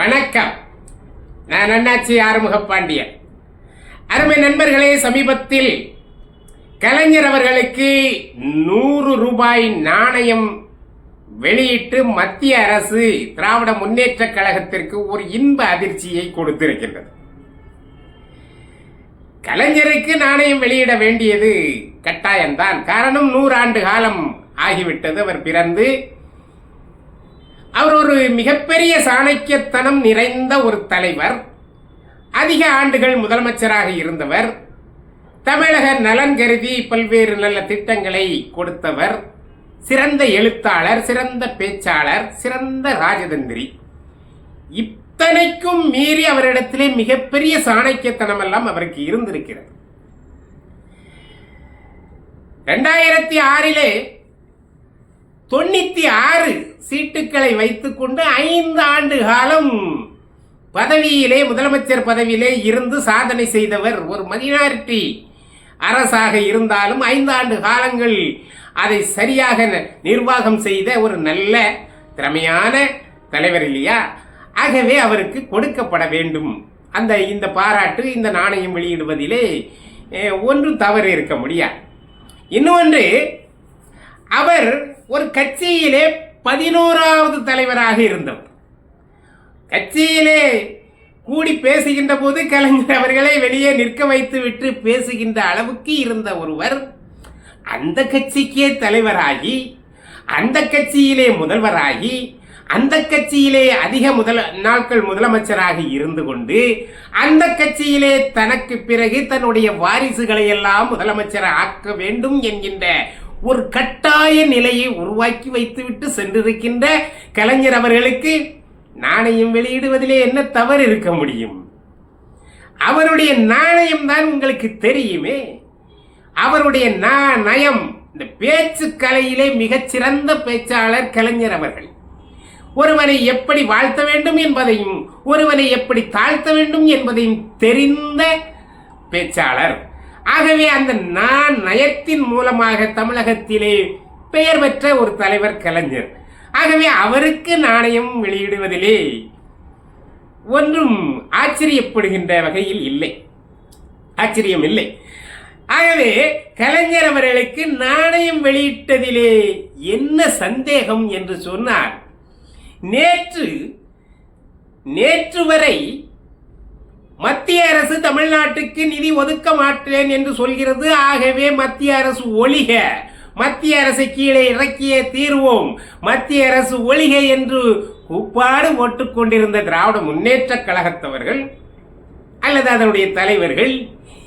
வணக்கம். நான் அண்ணாச்சி ஆறுமுகப்பாண்டியன். அருமை நண்பர்களே சமீபத்தில் கலைஞர் அவர்களுக்கு நூறு ரூபாய் நாணயம் வெளியிட்டு மத்திய அரசு திராவிட முன்னேற்ற கழகத்திற்கு ஒரு இன்ப அதிர்ச்சியை கொடுத்திருக்கின்றது. கலைஞருக்கு நாணயம் வெளியிட வேண்டியது கட்டாயம்தான். காரணம் நூறாண்டு காலம் ஆகிவிட்டது. அவர் பிறந்து அவர் ஒரு மிகப்பெரிய சாணக்கியத்தனம் நிறைந்த ஒரு தலைவர். அதிக ஆண்டுகள் முதலமைச்சராக இருந்தவர். தமிழக நலன் கருதி பல்வேறு நல்ல திட்டங்களை கொடுத்தவர். சிறந்த எழுத்தாளர் சிறந்த பேச்சாளர் சிறந்த ராஜதந்திரி. இத்தனைக்கும் மீறி அவரிடத்திலே மிகப்பெரிய சாணக்கியத்தனம் எல்லாம் அவருக்கு இருந்திருக்கிறது. ரெண்டாயிரத்தி ஆறிலே தொண்ணூத்தி ஆறு சீட்டுக்களை வைத்துக்கொண்டு ஐந்து ஆண்டு காலம் பதவியிலே முதலமைச்சர் பதவியிலே இருந்து சாதனை செய்தவர் ஒரு மைனாரிட்டி அரசாக இருந்தாலும் ஐந்து ஆண்டு காலங்கள் அதை சரியாக நிர்வாகம் செய்த ஒரு நல்ல திறமையான தலைவர் இல்லையா? ஆகவே அவருக்கு கொடுக்கப்பட வேண்டும். அந்த இந்த பாராட்டு இந்த நாணயம் வெளியிடுவதிலே ஒன்று ஒன்றும் தவறு இருக்க முடியாது. இன்னொன்று அவர் ஒரு கட்சியிலே பதினோராவது தலைவராக இருந்தவர். கட்சியிலே கூடி பேசுகின்ற போது கலைஞர் அவர்களை வெளியே நிற்க வைத்து விட்டு பேசுகின்ற அளவுக்கு இருந்த ஒருவர் அந்த கட்சிக்கே தலைவராகி அந்த கட்சியிலே முதல்வராகி அந்த கட்சியிலே அதிக முதல் நாட்கள் முதலமைச்சராக இருந்து கொண்டு அந்த கட்சியிலே தனக்கு பிறகு தன்னுடைய வாரிசுகளை எல்லாம் முதலமைச்சர் ஆக்க வேண்டும் என்கின்ற ஒரு கட்டாய நிலையை உருவாக்கி வைத்துவிட்டு சென்றிருக்கின்ற கலைஞர் அவர்களுக்கு நாணயம் வெளியிடுவதிலே என்ன தவறு இருக்க முடியும்? அவருடைய நாணயம் தான் உங்களுக்கு தெரியுமே. அவருடைய நாணயம் இந்த பேச்சு கலையிலே மிகச்சிறந்த பேச்சாளர் கலைஞர் அவர்கள். ஒருவனை எப்படி வாழ்த்த வேண்டும் என்பதையும் ஒருவனை எப்படி தாழ்த்த வேண்டும் என்பதையும் தெரிந்த பேச்சாளர். ஆகவே அந்த நான் நயத்தின் மூலமாக தமிழகத்திலே பெயர் பெற்ற ஒரு தலைவர் கலைஞர். ஆகவே அவருக்கு நாணயம் வெளியிடுவதிலே ஒன்றும் ஆச்சரியப்படுகின்ற வகையில் இல்லை. ஆச்சரியம் இல்லை. ஆகவே கலைஞர் அவர்களுக்கு நாணயம் வெளியிட்டதிலே என்ன சந்தேகம் என்று சொன்னார் நேற்று நேற்று வரை மத்திய அரசு தமிழ்நாட்டுக்கு நிதி ஒதுக்க மாட்டேன் என்று சொல்கிறது. ஆகவே மத்திய அரசு ஒழிக. மத்திய அரசை கீழே இறக்கிய தீர்வோம். மத்திய அரசு ஒழிக என்று உப்பாடு ஓட்டுக்கொண்டிருந்த திராவிட முன்னேற்ற கழகத்தவர்கள் அல்லது அதனுடைய தலைவர்கள்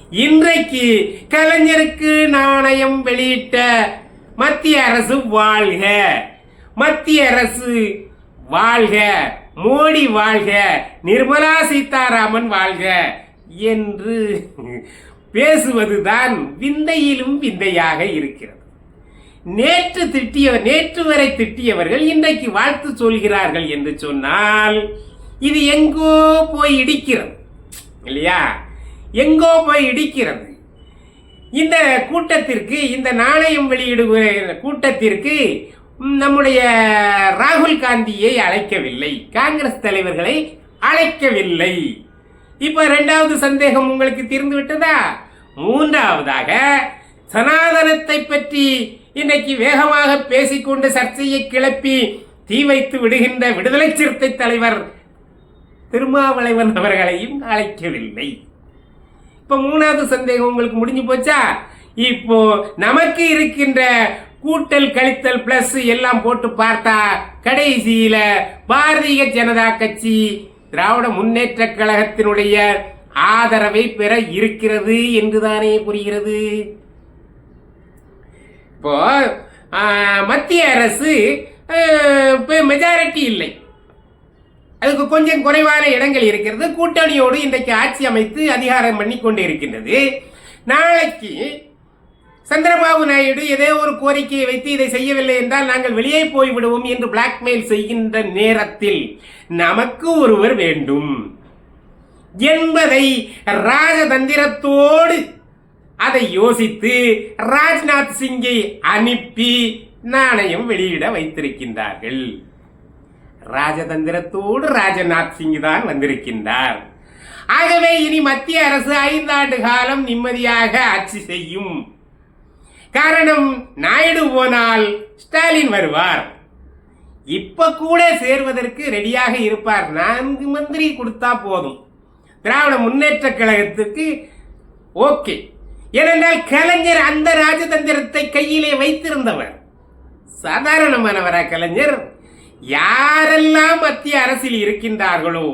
இன்றைக்கு கலைஞருக்கு நாணயம் வெளியிட்ட மத்திய அரசு வாழ்க. மத்திய அரசு வாழ்க. மோடி வாழ்க நிர்மலா சீதாராமன் வாழ்க என்று பேசுவதுதான் விந்தையிலும் விந்தையாக இருக்கிறது. நேற்று திட்டிய நேற்று வரை திட்டியவர்கள் இன்றைக்கு வாழ்த்து சொல்கிறார்கள் என்று சொன்னால் இது எங்கோ போய் இடிக்கிறது இல்லையா? எங்கோ போய் இடிக்கிறது. இந்த கூட்டத்திற்கு இந்த நாணயம் வெளியிடுகிற கூட்டத்திற்கு நம்முடைய ராகுல் காந்தியை அழைக்கவில்லை. காங்கிரஸ் தலைவர்களை அழைக்கவில்லை. இப்போ ரெண்டாவது சந்தேகம் உங்களுக்கு தீர்ந்து விட்டதா? மூன்றாவதாக சனாதனத்தை பற்றி இன்னைக்கு வேகமாக பேசிக்கொண்டு சர்ச்சையை கிளப்பி தீ வைத்து விடுகின்ற விடுதலை சிறுத்தை தலைவர் திருமாவளைவன் அவர்களையும் அழைக்கவில்லை. இப்போ மூணாவது சந்தேகம் உங்களுக்கு முடிஞ்சு போச்சா? இப்போ நமக்கு இருக்கின்ற கூட்டல் கழித்தல் பிளஸ் எல்லாம் போட்டு பார்த்தா கடைசியில பாரதிய ஜனதா கட்சி திராவிட முன்னேற்ற கழகத்தினுடைய ஆதரவை பெற இருக்கிறது என்றுதானே புரிகிறது? இப்போ மத்திய அரசு மெஜாரிட்டி இல்லை. அதுக்கு கொஞ்சம் குறைவான இடங்கள் இருக்கிறது. கூட்டணியோடு இன்றைக்கு ஆட்சி அமைத்து அதிகாரம் பண்ணி கொண்டு இருக்கின்றது. நாளைக்கு சந்திரபாபு நாயுடு ஏதோ ஒரு கோரிக்கையை வைத்து இதை செய்யவில்லை என்றால் நாங்கள் வெளியே போய்விடுவோம் என்று பிளாக்மெயில் செய்கின்ற நேரத்தில் நமக்கு ஒருவர் வேண்டும். என்பதை ராஜதந்திரத்தோடு அதை யோசித்து ராஜ்நாத் சிங்கை அனுப்பி நாணயம் வெளியிட வைத்திருக்கின்றார்கள். ராஜதந்திரத்தோடு ராஜநாத் சிங் தான் வந்திருக்கின்றார். ஆகவே இனி மத்திய அரசு ஐந்தாண்டு காலம் நிம்மதியாக ஆட்சி செய்யும். காரணம் நாயுடு போனால் ஸ்டாலின் வருவார். இப்ப கூட சேர்வதற்கு ரெடியாக இருப்பார். நான்கு மந்திரி கொடுத்தா போதும். திராவிட முன்னேற்ற கழகத்துக்கு ஓகே. ஏனென்றால் கலைஞர் அந்த ராஜதந்திரத்தை கையிலே வைத்திருந்தவர். சாதாரணமானவரா கலைஞர்? யாரெல்லாம் மத்திய அரசில் இருக்கின்றார்களோ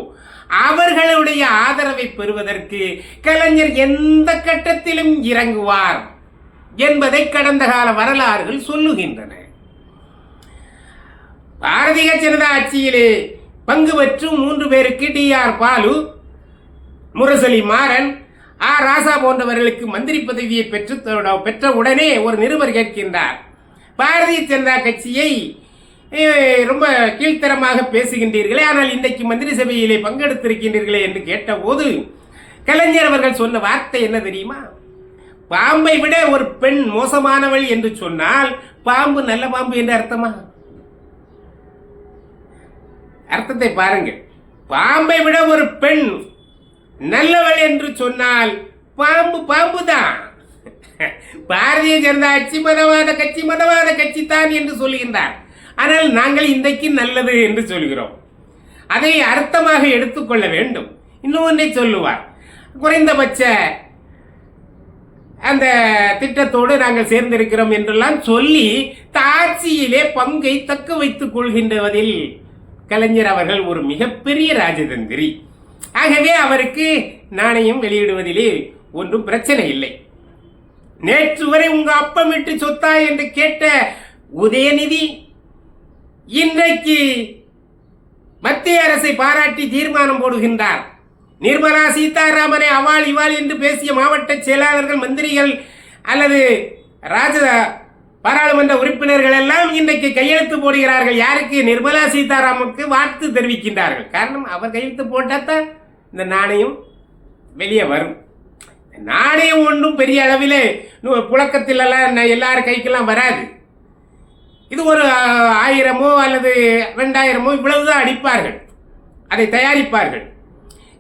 அவர்களுடைய ஆதரவை பெறுவதற்கு கலைஞர் எந்த கட்டத்திலும் இறங்குவார். என்பதை கடந்த கால வரலாறுகள் சொல்லுகின்றன. பாரதிய ஜனதா ஆட்சியிலே பங்கு பெற்றும் மூன்று பேருக்கு டி ஆர் பாலு முரசலி மாறன் ஆ ராசா போன்றவர்களுக்கு மந்திரி பதவியை பெற்று பெற்ற உடனே ஒரு நிருபர் கேட்கின்றார். பாரதிய ஜனதா கட்சியை ரொம்ப கீழ்த்தரமாக பேசுகின்றீர்களே ஆனால் இன்றைக்கு மந்திரி சபையிலே பங்கெடுத்திருக்கின்றீர்களே என்று கேட்டபோது கலைஞர் அவர்கள் சொன்ன வார்த்தை என்ன தெரியுமா? பாம்பை விட ஒரு பெண் மோசமானவள் என்று சொன்னால் பாம்பு நல்ல பாம்பு என்று அர்த்தமா? அர்த்தத்தை பாருங்கள். பாம்பை விட ஒரு பெண் நல்லவள் என்று சொன்னால் பாம்பு பாம்பு தான் பாரதிய ஜனதா கட்சி மதவாத கட்சி மதவாத கட்சி தான் என்று சொல்கின்றார். ஆனால் நாங்கள் இன்றைக்கு நல்லது என்று சொல்கிறோம். அதை அர்த்தமாக எடுத்துக்கொள்ள வேண்டும். இன்னொன்றை சொல்லுவார். குறைந்தபட்ச அந்த திட்டத்தோடு நாங்கள் சேர்ந்திருக்கிறோம் என்றெல்லாம் சொல்லி ஆட்சியிலே பங்கை தக்க வைத்துக் கொள்கின்றவதில் கலைஞர் அவர்கள் ஒரு மிகப்பெரிய ராஜதந்திரி. ஆகவே அவருக்கு நாணயம் வெளியிடுவதிலே ஒன்றும் பிரச்சனை இல்லை. நேற்று வரை உங்க அப்பம் விட்டு சொத்தா என்று கேட்ட உதயநிதி இன்றைக்கு மத்திய அரசை பாராட்டி தீர்மானம் போடுகின்றார். நிர்மலா சீதாராமனை அவாள் இவாள் என்று பேசிய மாவட்ட செயலாளர்கள் மந்திரிகள் அல்லது ராஜ பாராளுமன்ற உறுப்பினர்கள் எல்லாம் இன்றைக்கு கையெழுத்து போடுகிறார்கள். யாருக்கு? நிர்மலா சீதாராமனுக்கு வாழ்த்து தெரிவிக்கின்றார்கள். காரணம் அவர் கையெழுத்து போட்டாதான் இந்த நாணயம் வெளியே வரும். நாணயம் ஒன்றும் பெரிய அளவிலே புழக்கத்திலெல்லாம் எல்லார் கைக்கெல்லாம் வராது. இது ஒரு ஆயிரமோ அல்லது ரெண்டாயிரமோ இவ்வளவுதான் அடிப்பார்கள். அதை தயாரிப்பார்கள்.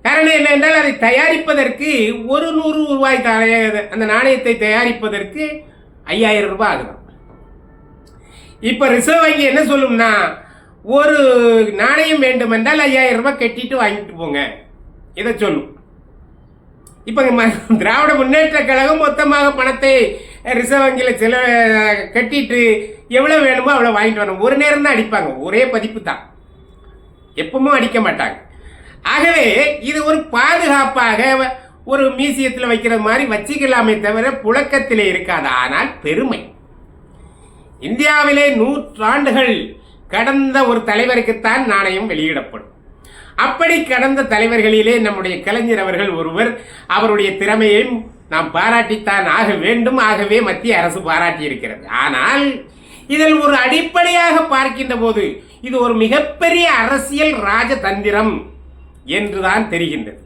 காரணம் என்ன என்றால் அதை தயாரிப்பதற்கு ஒரு நூறு ரூபாய் அந்த நாணயத்தை தயாரிப்பதற்கு ஐயாயிரம் ரூபாய் ஆகுது. இப்போ ரிசர்வ் வங்கி என்ன சொல்லும்னா ஒரு நாணயம் வேண்டுமென்றால் ஐயாயிரம் ரூபாய் கட்டிட்டு வாங்கிட்டு போங்க. இதை சொல்லும். இப்போ ம- திராவிட முன்னேற்ற கழகம் மொத்தமாக பணத்தை ரிசர்வ் வங்கியில் செல கட்டிட்டு எவ்வளோ வேணுமோ அவ்வளோ வாங்கிட்டு வரணும். ஒரு நேரம் தான் அடிப்பாங்க. ஒரே பதிப்பு தான். எப்பவும் அடிக்க மாட்டாங்க. ஆகவே இது ஒரு பாதுகாப்பாக ஒரு மியூசியத்தில் வைக்கிற மாதிரி வச்சுக்கலாமே தவிர புழக்கத்திலே இருக்காது. ஆனால் பெருமை. இந்தியாவிலே நூற்றாண்டுகள் கடந்த ஒரு தலைவருக்குத்தான் நாணயம் வெளியிடப்படும். அப்படி கடந்த தலைவர்களிலே நம்முடைய கலைஞர் அவர்கள் ஒருவர் அவருடைய திறமையை நாம் பாராட்டித்தான் ஆக வேண்டும். ஆகவே மத்திய அரசு பாராட்டி இருக்கிறது. ஆனால் இதில் ஒரு அடிப்படையாக பார்க்கின்ற போது இது ஒரு மிகப்பெரிய அரசியல் ராஜதந்திரம். என்றுதான் தெரிகின்றது.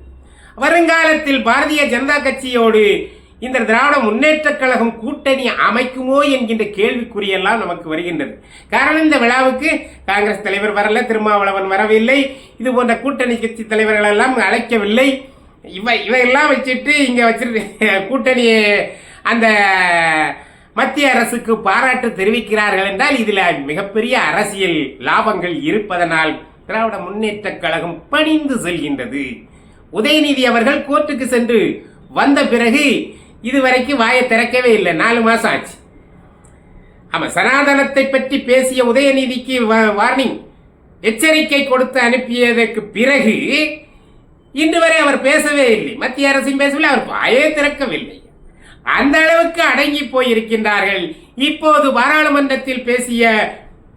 வருங்காலத்தில் பாரதிய ஜனதா கட்சியோடு இந்த திராவிட முன்னேற்றக் கழகம் கூட்டணி அமைக்குமோ என்கின்ற கேள்விக்குறியெல்லாம் நமக்கு வருகின்றது. காரணம் இந்த விழாவுக்கு காங்கிரஸ் தலைவர் வரல திருமாவளவன் வரவில்லை இது போன்ற கூட்டணி கட்சி தலைவர்கள் எல்லாம் அழைக்கவில்லை. இவ இவையெல்லாம் வச்சுட்டு இங்கே வச்சிருக்க கூட்டணி அந்த மத்திய அரசுக்கு பாராட்டு தெரிவிக்கிறார்கள் என்றால் இதில் மிகப்பெரிய அரசியல் லாபங்கள் இருப்பதனால் திராவிட முன்னேற்றக் கழகம் பணிந்து செல்கின்றது. உதயநிதி அவர்கள் கோர்ட்டுக்கு சென்று வந்த பிறகு இதுவரைக்கும் வாயை திறக்கவே இல்லை. நாலு மாசம் ஆச்சு. ஆமா சனாதனத்தை பற்றி பேசிய உதயநிதிக்கு வார்னிங் எச்சரிக்கை கொடுத்து அனுப்பியதற்கு பிறகு இன்று வரை அவர் பேசவே இல்லை. மத்திய அரசும் பேசவில்லை அவர் வாயே திறக்கவில்லை. அந்த அளவுக்கு அடங்கி போயிருக்கின்றார்கள். இப்போது பாராளுமன்றத்தில் பேசிய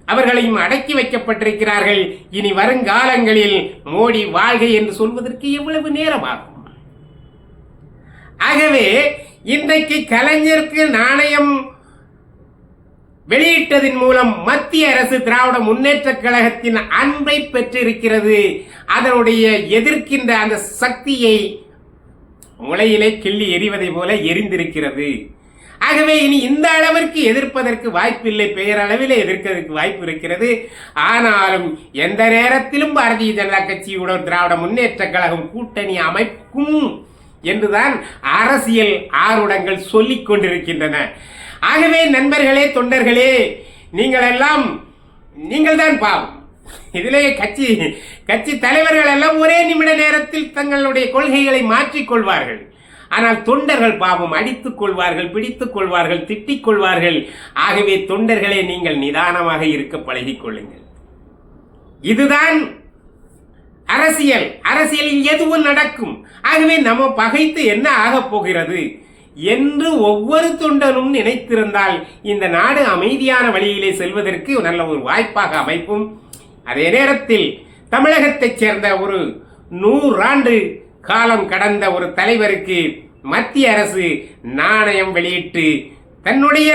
அவர்களையும் அடக்கி வைக்கப்பட்டிருக்கிறார்கள். இனி வருங்காலங்களில் மோடி வாழ்கை என்று சொல்வதற்கு எவ்வளவு நேரமாகும்? ஆகவே இன்றைக்கு கலைஞருக்கு நாணயம் வெளியிட்டதின் மூலம் மத்திய அரசு திராவிட முன்னேற்ற கழகத்தின் அன்பை பெற்றிருக்கிறது. அதனுடைய எதிர்க்கின்ற அந்த சக்தியை முளையிலே கிள்ளி எறிவதை போல எரிந்திருக்கிறது. ஆகவே இனி இந்த அளவிற்கு எதிர்ப்பதற்கு வாய்ப்பில்லை. பெயரளவில் எதிர்க்கிறதுக்கு வாய்ப்பு இருக்கிறது. ஆனாலும் எந்த நேரத்திலும் பாரதிய ஜனதா கட்சியுடன் திராவிட முன்னேற்ற கழகம் கூட்டணி அமைக்கும் என்றுதான் அரசியல் ஆர்வடங்கள் சொல்லிக் கொண்டிருக்கின்றன. ஆகவே நண்பர்களே தொண்டர்களே நீங்கள் எல்லாம் நீங்கள் தான் பாவம். இதிலே கட்சி கட்சி தலைவர்கள் எல்லாம் ஒரே நிமிட நேரத்தில் தங்களுடைய கொள்கைகளை மாற்றிக்கொள்வார்கள் ஆனால் தொண்டர்கள் பாவம் அடித்துக் கொள்வார்கள் பிடித்துக் கொள்வார்கள் திட்டிக் கொள்வார்கள். ஆகவே தொண்டர்களே நீங்கள் நிதானமாக இருக்க பழகிக் கொள்ளுங்கள். இதுதான் அரசியல். அரசியலில் எதுவும் நடக்கும். ஆகவே நம்ம பகைத்து என்ன ஆகப் போகிறது? என்று ஒவ்வொரு தொண்டனும் நினைத்திருந்தால் இந்த நாடு அமைதியான வழியிலே செல்வதற்கு நல்ல ஒரு வாய்ப்பாக அமைப்பும் அதே நேரத்தில் தமிழகத்தைச் சேர்ந்த ஒரு நூறாண்டு காலம் கடந்த ஒரு தலைவருக்கு மத்திய அரசு நாணயம் வெளியிட்டு தன்னுடைய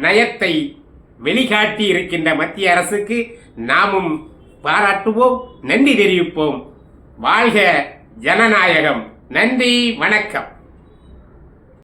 நயத்தை வெளிக்காட்டி இருக்கின்ற மத்திய அரசுக்கு நாமும் பாராட்டுவோம் நன்றி தெரிவிப்போம். வாழ்க ஜனநாயகம். நன்றி வணக்கம்.